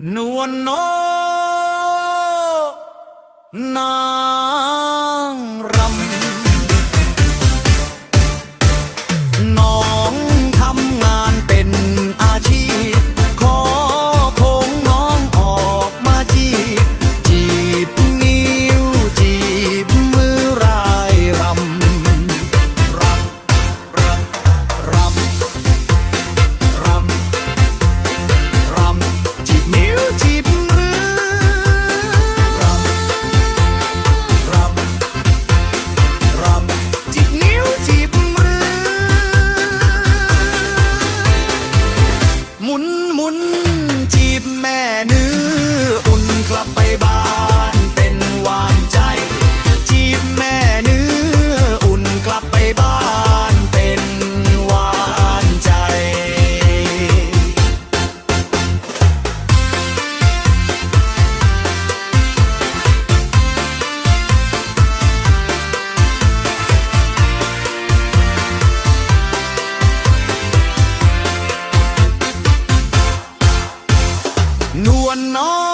నువ్వన్నో నా one on.